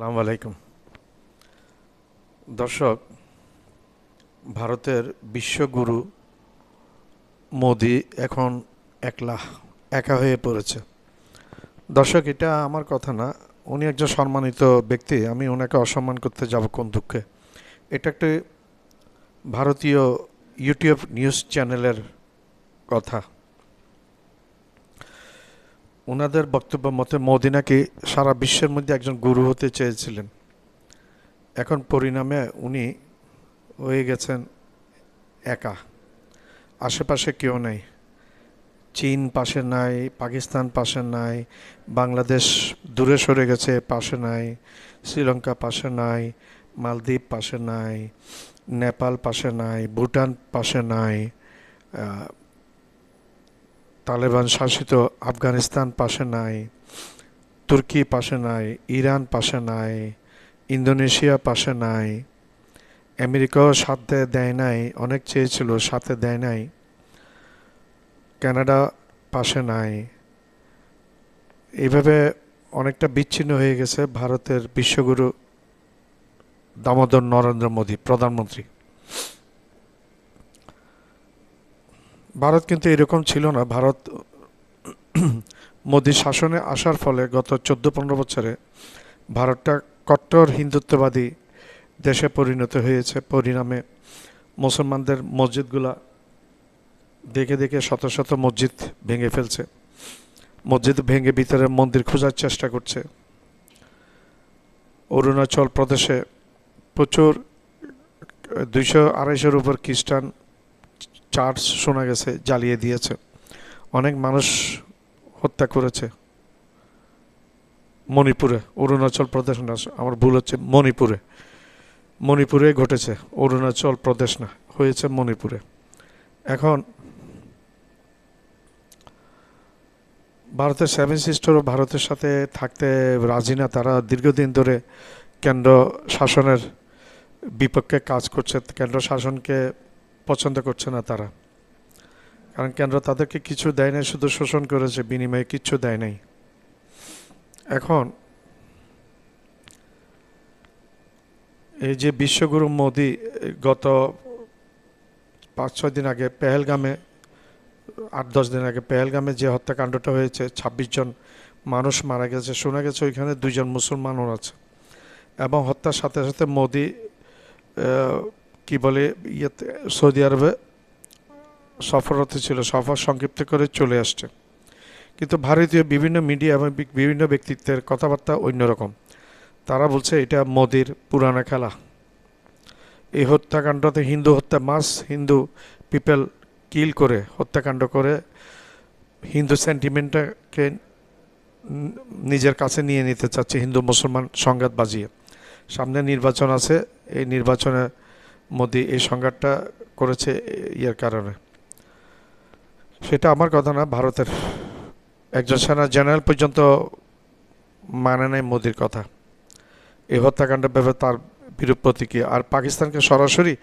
সালাম আলাইকুম। দর্শক, ভারতের বিশ্বগুরু মোদি এখন একলা, একা হয়ে পড়েছে। দর্শক, এটা আমার কথা না, উনি একজন সম্মানিত ব্যক্তি, আমি ওনাকে অসম্মান করতে যাব কোন দুঃখে। এটা একটি ভারতীয় ইউটিউব নিউজ চ্যানেলের কথা। ওনাদের বক্তব্য মতে মোদি নাকি সারা বিশ্বের মধ্যে একজন গুরু হতে চেয়েছিলেন। এখন পরিণামে উনি হয়ে গেছেন একা। আশেপাশে কেউ নেই। চীন পাশে নাই, পাকিস্তান পাশে নাই, বাংলাদেশ দূরে সরে গেছে, পাশে নাই, শ্রীলঙ্কা পাশে নাই, মালদ্বীপ পাশে নাই, নেপাল পাশে নাই, ভুটান পাশে নাই তালেবান শাসিত আফগানিস্তান পাশে নাই, তুর্কি পাশে নাই, ইরান পাশে নাই, ইন্দোনেশিয়া পাশে নাই। আমেরিকাও সাথে দেয় নাই, অনেক চেয়েছিল, সাথে দেয় নাই। কানাডা পাশে নাই। এইভাবে অনেকটা বিচ্ছিন্ন হয়ে গেছে ভারতের বিশ্বগুরু দামোদর নরেন্দ্র মোদী, প্রধানমন্ত্রী। ভারত কিন্তু এরকম ছিল না। ভারত মোদী শাসনে আসার ফলে গত চোদ্দ পনেরো বছরে ভারতটা কট্টর হিন্দুত্ববাদী দেশে পরিণত হয়েছে। পরিণামে মুসলমানদের মসজিদগুলা দেখে দেখে শত শত মসজিদ ভেঙে ফেলছে। মসজিদ ভেঙে ভিতরে মন্দির খোঁজার চেষ্টা করছে। অরুণাচল প্রদেশে প্রচুর দুইশো আড়াইশোর উপর খ্রিস্টান চার্চ শোনা গেছে, জ্বালিয়ে দিয়েছে। অনেক মানুষ হত্যা করেছে। মণিপুরে, অরুণাচল প্রদেশ না, আমার ভুল হচ্ছে, মণিপুরে। মণিপুরে ঘটেছে, অরুণাচল প্রদেশ না, হয়েছে মণিপুরে। এখন ভারতের সেভেন সিস্টারও ভারতের সাথে থাকতে রাজি না, তারা দীর্ঘদিন ধরে কেন্দ্র শাসনের বিপক্ষে কাজ করছে। কেন্দ্র শাসনকে পছন্দ করছে না তারা। কারণ কেন্দ্র তাদেরকে কিছু দেয় নাই, শুধু শোষণ করেছে, বিনিময়ে কিচ্ছু দেয় নাই। এখন এই যে বিশ্বগুরু মোদি গত পাঁচ, ছয় দিন আগে পেহেলগামে, আট, দশ দিন আগে পেহেলগামে যে হত্যাকাণ্ডটা হয়েছে, ছাব্বিশ জন মানুষ মারা গেছে, শোনা গেছে ওইখানে দুইজন মুসলমানও আছে। এবং হত্যার সাথে সাথে মোদি কি বলে, ইয়েতে, সৌদি আরবে সফররত ছিল, সফর সংক্ষিপ্ত করে চলে আসছে। কিন্তু ভারতীয় বিভিন্ন মিডিয়া এবং বিভিন্ন ব্যক্তিত্বের কথাবার্তা অন্যরকম। তারা বলছে, এটা মোদির পুরানা খেলা। এই হত্যাকাণ্ডতে হিন্দু হত্যা মাস, হিন্দু পিপল কিল করে, হত্যাকাণ্ড করে হিন্দু সেন্টিমেন্টটাকে নিজের কাছে নিয়ে নিতে চাচ্ছে হিন্দু মুসলমান সংঘাত বাজিয়ে সামনে নির্বাচন আছে, এই নির্বাচনে মোদি এই সংঘাতটা করেছে ইয়ের কারণে। সেটা আমার কথা না ভারতের একজন সেনা জেনারেল পর্যন্ত মানে নাই মোদির কথা। এই হত্যাকাণ্ডের ব্যাপারে তার বিরূপ প্রতিক্রিয়া। আর পাকিস্তানকে সরাসরি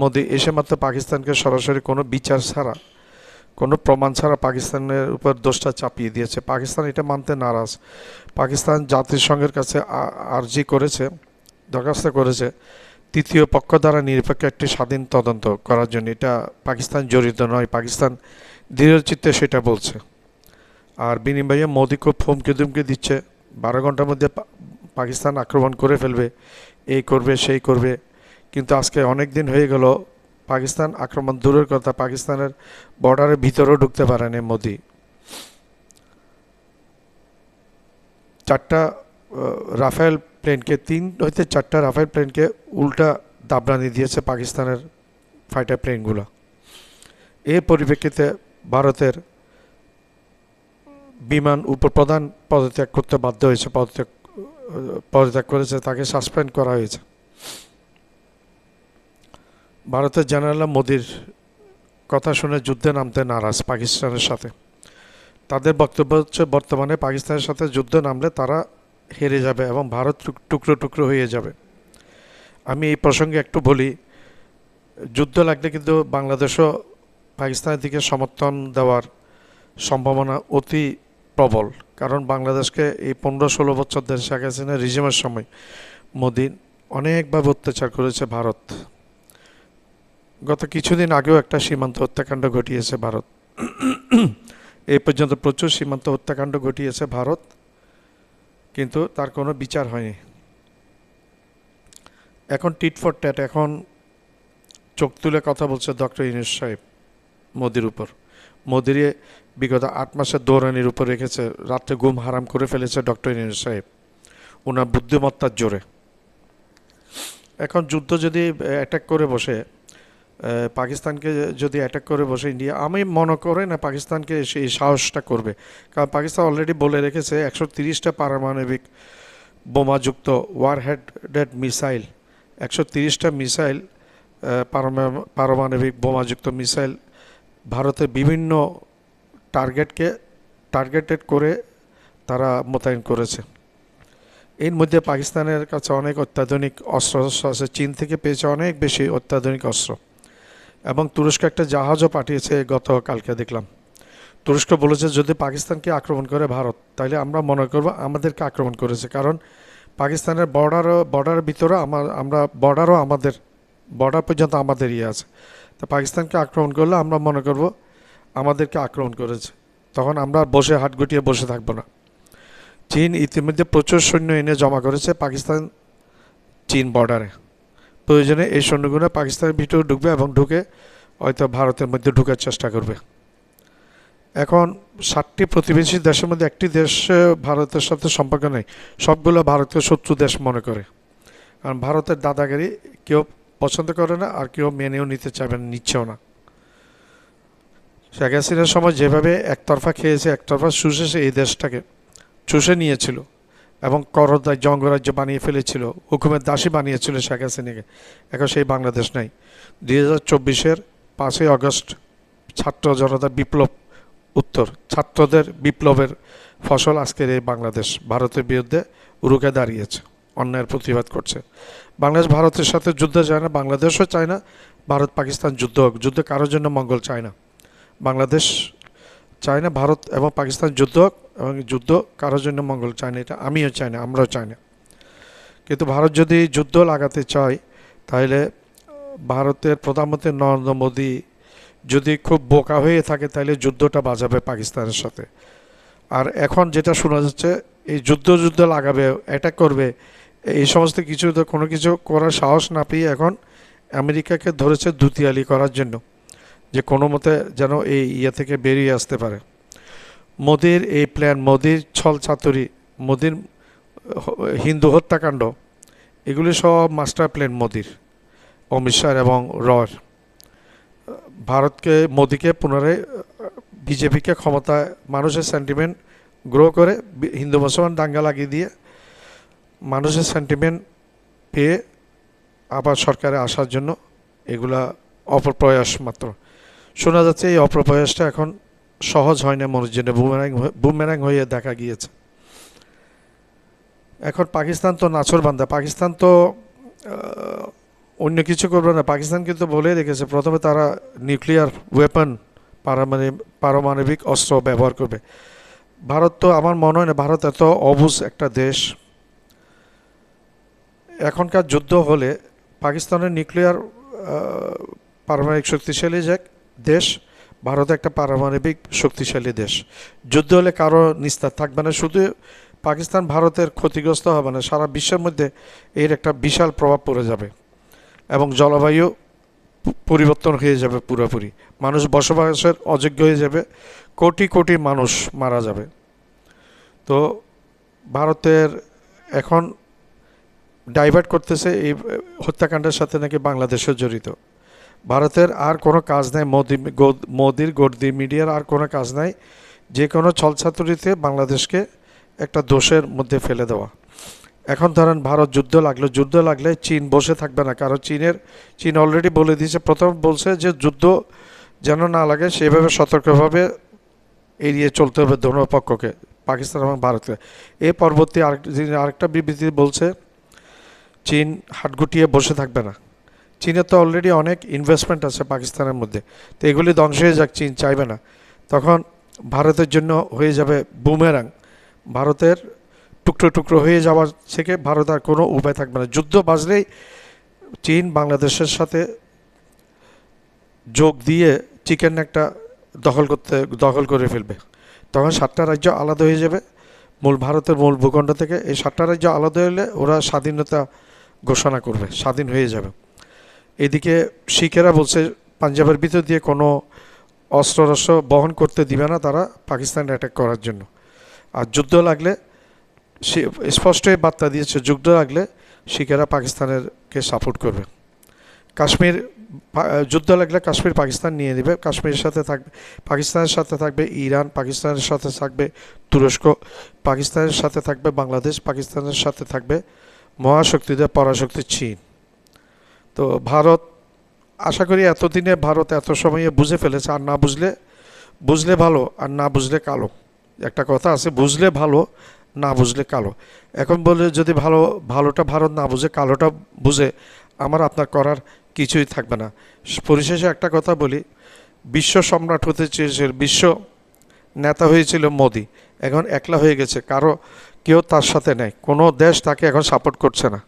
মোদি এসে মাত্র পাকিস্তানকে সরাসরি কোনো বিচার ছাড়া কোনো প্রমাণ ছাড়া পাকিস্তানের উপর দোষটা চাপিয়ে দিয়েছে। পাকিস্তান এটা মানতে নারাজ। পাকিস্তান জাতিসংঘের কাছে আর্জি করেছে দরখাস্ত করেছে। তৃতীয় পক্ষ দ্বারা নিরপেক্ষ একটি স্বাধীন তদন্ত করার জন্য। এটা পাকিস্তান জড়িত নয়, পাকিস্তান দৃঢ়চিত্তে সেটা বলছে। আর বিনিময়ে মোদি খুব হুমকি দুমকি দিচ্ছে। বারো ঘণ্টার মধ্যে পাকিস্তান আক্রমণ করে ফেলবে। এই করবে, সেই করবে। কিন্তু আজকে অনেক দিন হয়ে গেল, পাকিস্তান আক্রমণ দূরের কথা, পাকিস্তানের বর্ডারের ভিতরেও ঢুকতে পারেনি মোদি। চারটা রাফেল প্লেনকে তিন হইতে চারটা রাফেল প্লেনকে উল্টা দাবরানি দিয়েছে পাকিস্তানের ফাইটার প্লেনগুলো এর পরিপ্রেক্ষিতে ভারতের বিমান উপপ্রধান পদত্যাগ করতে বাধ্য হয়েছে, পদত্যাগ পদত্যাগ করেছে, তাকে সাসপেন্ড করা হয়েছে। ভারতের জেনারেল মোদির কথা শুনে যুদ্ধে নামতে নারাজ পাকিস্তানের সাথে। তাদের বক্তব্য হচ্ছে, বর্তমানে পাকিস্তানের সাথে যুদ্ধ নামলে তারা হেরে যাবে এবং ভারত টুক- টুকরো টুকরো হয়ে যাবে। আমি এই প্রসঙ্গে একটু বলি, যুদ্ধ লাগলে কিন্তু বাংলাদেশও পাকিস্তানের দিকে সমর্থন দেওয়ার সম্ভাবনা অতি প্রবল। কারণ বাংলাদেশকে এই পনেরো ষোলো বছর ধরে শেখ হাসিনা রিজিমের সময় মোদি অনেকভাবে অত্যাচার করেছে ভারত। গত কিছুদিন আগেও একটা সীমান্ত হত্যাকাণ্ড ঘটিয়েছে ভারত। এই পর্যন্ত প্রচুর সীমান্ত হত্যাকাণ্ড ঘটিয়েছে ভারত। কিন্তু তার কোনো বিচার হয়নি। এখন টিট ফর ট্যাট, এখন চোখ তুলে কথা বলছে ডক্টর ইনুস সাহেব মোদির উপর। মোদির বিগত আট মাসের দৌড়ানির উপর রেখেছে, রাত্রে ঘুম হারাম করে ফেলেছে ডক্টর ইনুস সাহেব। ওনার বুদ্ধিমত্তার জোরে। এখন যুদ্ধ যদি অ্যাটাক করে বসে পাকিস্তানকে যদি অ্যাটাক করে বসে ইন্ডিয়া আমি মনে করে না পাকিস্তানকে সেই সাহসটা করবে। কারণ পাকিস্তান অলরেডি বলে রেখেছে একশো তিরিশটা পারমাণবিক বোমাযুক্ত ওয়ার হেডেড মিসাইল একশো তিরিশটা মিসাইল পারমাণবিক বোমাযুক্ত মিসাইল ভারতের বিভিন্ন টার্গেটকে টার্গেটেড করে তারা মোতায়েন করেছে। এর মধ্যে পাকিস্তানের কাছে অনেক অত্যাধুনিক অস্ত্র আছে, চীন থেকে পেয়েছে অনেক বেশি অত্যাধুনিক অস্ত্র। এবং তুরস্ক একটা জাহাজও পাঠিয়েছে গতকালকে দেখলাম। তুরস্ক বলেছে, যদি পাকিস্তানকে আক্রমণ করে ভারত তাহলে আমরা মনে করব আমাদেরকে আক্রমণ করেছে। কারণ পাকিস্তানের বর্ডারও বর্ডারের ভিতরে আমার, আমরা বর্ডারও আমাদের বর্ডার পর্যন্ত আমাদের ইয়ে আছে। তো পাকিস্তানকে আক্রমণ করলে আমরা মনে করব আমাদেরকে আক্রমণ করেছে। তখন আমরা বসে হাট গুটিয়ে বসে থাকব না। চীন ইতিমধ্যে প্রচুর সৈন্য এনে জমা করেছে পাকিস্তান, চীন বর্ডারে প্রয়োজনে এই সৈন্যগুলো পাকিস্তানের ভিতরে ঢুকবে এবং ঢুকে হয়তো ভারতের মধ্যে ঢুকার চেষ্টা করবে। এখন ষাটটি প্রতিবেশী দেশের মধ্যে একটি দেশ ভারতের সাথে সম্পর্ক নেই। সবগুলো ভারতীয় শত্রু দেশ মনে করে। কারণ ভারতের দাদাগিরি কেউ পছন্দ করে না আর কেউ মেনেও নিতে চাইবে না, নিচ্ছেও না। শেখ হাসিনার সময় যেভাবে একতরফা খেয়েছে, একতরফা শুষেছে এই দেশটাকে, চুষে নিয়েছিল। এবং করদায় জঙ্গরাজ্য বানিয়ে ফেলেছিল, হুকুমের দাসী বানিয়েছিল শেখ হাসিনাকে। এখন সেই বাংলাদেশ নাই। দুই হাজার চব্বিশের পাঁচই আগস্ট ছাত্র জনতা বিপ্লব উত্তর। ছাত্রদের বিপ্লবের ফসল আজকের এই বাংলাদেশ। ভারতের বিরুদ্ধে রুখে দাঁড়িয়েছে, অন্যায়ের প্রতিবাদ করছে। বাংলাদেশ ভারতের সাথে যুদ্ধ চায় না, বাংলাদেশও চায় না ভারত পাকিস্তান যুদ্ধ হোক। যুদ্ধ কারোর জন্য মঙ্গল চায় না। বাংলাদেশ চায় না ভারত এবং পাকিস্তান যুদ্ধ এবং যুদ্ধ কারোর জন্য মঙ্গল চায় না এটা, আমিও চাই না, আমরাও চাই না। কিন্তু ভারত যদি যুদ্ধ লাগাতে চায়, তাহলে ভারতের প্রধানমন্ত্রী নরেন্দ্র মোদী যদি খুব বোকা হয়ে থাকে, তাহলে যুদ্ধটা বাজাবে পাকিস্তানের সাথে। আর এখন যেটা শোনা যাচ্ছে, এই যুদ্ধ যুদ্ধ লাগাবে অ্যাটাক করবে, এই সমস্ত কিছু কোনো কিছু করার সাহস না পেয়ে এখন আমেরিকাকে ধরেছে দুতিয়ালি করার জন্য। যে কোনো মতে যেন এই ইয়ে থেকে বেরিয়ে আসতে পারে। মোদির এই প্ল্যান মোদির ছল চাতুরি মোদির হিন্দু হত্যাকাণ্ড, এগুলি সব মাস্টার প্ল্যান মোদির, অমিত শাহ এবং রর ভারতকে, মোদিকে পুনরায়, বিজেপিকে ক্ষমতায় মানুষের সেন্টিমেন্ট গ্রো করে হিন্দু মুসলমান দাঙ্গা লাগিয়ে দিয়ে মানুষের সেন্টিমেন্ট পেয়ে আবার সরকারে আসার জন্য এগুলা অপপ্রয়াস মাত্র। শোনা যাচ্ছে এই অপপ্রয়াসটা এখন সহজ হয় না মনের জন্য বুমেরাং বুমেরাং হয়ে দেখা গিয়েছে। এখন পাকিস্তান তো নাচর বান্দা। পাকিস্তান তো অন্য কিছু করবে না। পাকিস্তান কিন্তু বলে রেখেছে, প্রথমে তারা নিউক্লিয়ার ওয়েপন পারমাণবিক পারমাণবিক অস্ত্র ব্যবহার করবে। ভারত তো আমার মনে হয় না, ভারত এত অবুজ একটা দেশ। এখনকার যুদ্ধ হলে পাকিস্তানের নিউক্লিয়ার পারমাণবিক শক্তিশালী যে দেশ, ভারত একটা পারমাণবিক শক্তিশালী দেশ। যুদ্ধ হলে কারও নিস্তার থাকবে না, শুধু পাকিস্তান ভারতের ক্ষতিগ্রস্ত হবে না, সারা বিশ্বের মধ্যে এর একটা বিশাল প্রভাব পড়ে যাবে এবং জলবায়ু পরিবর্তন হয়ে যাবে পুরোপুরি। মানুষ বসবাসের অযোগ্য হয়ে যাবে, কোটি কোটি মানুষ মারা যাবে। তো ভারতের এখন ডাইভার্ট করতেছে এই হত্যাকাণ্ডের সাথে নাকি বাংলাদেশও জড়িত। ভারতের আর কোনো কাজ নাই, মোদি মোদির গর্দি মিডিয়ার আর কোনো কাজ নাই। যে কোনো ছলছাতুরিতে বাংলাদেশকে একটা দোষের মধ্যে ফেলে দেওয়া। এখন ধরেন ভারত যুদ্ধ লাগল, যুদ্ধ লাগলে চীন বসে থাকবে না, কারণ চীনের, চীন অলরেডি বলে দিয়েছে, প্রথম বলছে যে যুদ্ধ যেন না লাগে, সেভাবে সতর্কভাবে এড়িয়ে চলতে হবে দোনো পক্ষকে, পাকিস্তান এবং ভারতকে। এ পরবর্তী আরেকটা বিবৃতি বলছে, চীন হাট গুটিয়ে বসে থাকবে না। চীনের তো অলরেডি অনেক ইনভেস্টমেন্ট আছে পাকিস্তানের মধ্যে। তো এগুলি ধ্বংস হয়ে যাক, চীন চাইবে না। তখন ভারতের জন্য হয়ে যাবে বুমেরাং ভারতের টুকরো টুকরো হয়ে যাওয়া থেকে ভারত আর কোনো উপায় থাকবে না। যুদ্ধ বাজলেই চীন বাংলাদেশের সাথে যোগ দিয়ে চিকেন একটা দখল করতে, দখল করে ফেলবে। তখন সাতটা রাজ্য আলাদা হয়ে যাবে। মূল ভারতের মূল ভূখণ্ড থেকে এই সাতটা রাজ্য আলাদা হলে ওরা স্বাধীনতা ঘোষণা করবে, স্বাধীন হয়ে যাবে। এদিকে শিখেরা বলছে, পাঞ্জাবের ভিতর দিয়ে কোনো অস্ত্র রস্ত্র বহন করতে দিবে না তারা পাকিস্তান অ্যাটাক করার জন্য। আর যুদ্ধ লাগলে, সে স্পষ্টই বার্তা দিয়েছে, যুদ্ধ লাগলে শিখেরা পাকিস্তানেরকে সাপোর্ট করবে। কাশ্মীর যুদ্ধ লাগলে কাশ্মীর পাকিস্তান নিয়ে নেবে। কাশ্মীরের সাথে থাকবে, পাকিস্তানের সাথে থাকবে ইরান, পাকিস্তানের সাথে থাকবে তুরস্ক, পাকিস্তানের সাথে থাকবে বাংলাদেশ, পাকিস্তানের সাথে থাকবে মহাশক্তিদের পরাশক্তি চীন। তো ভারত, আশা করি এতদিনে ভারত এত সময়ে বুঝে ফেলেছে আর না বুঝলে বুঝলে ভালো আর না বুঝলে কালো। একটা কথা আছে, বুঝলে ভালো, না বুঝলে কালো। এখন বলে যদি ভালো, ভালোটা ভারত না বুঝে, কালোটা বুঝে, আমার আপনার করার কিছুই থাকবে না। পরিশেষে একটা কথা বলি, বিশ্ব সম্রাট হতে চেয়েছিল বিশ্ব নেতা হয়েছিল মোদি। এখন একলা হয়ে গেছে, কারও কেউ তার সাথে নেই, কোনো দেশ তাকে এখন সাপোর্ট করছে না।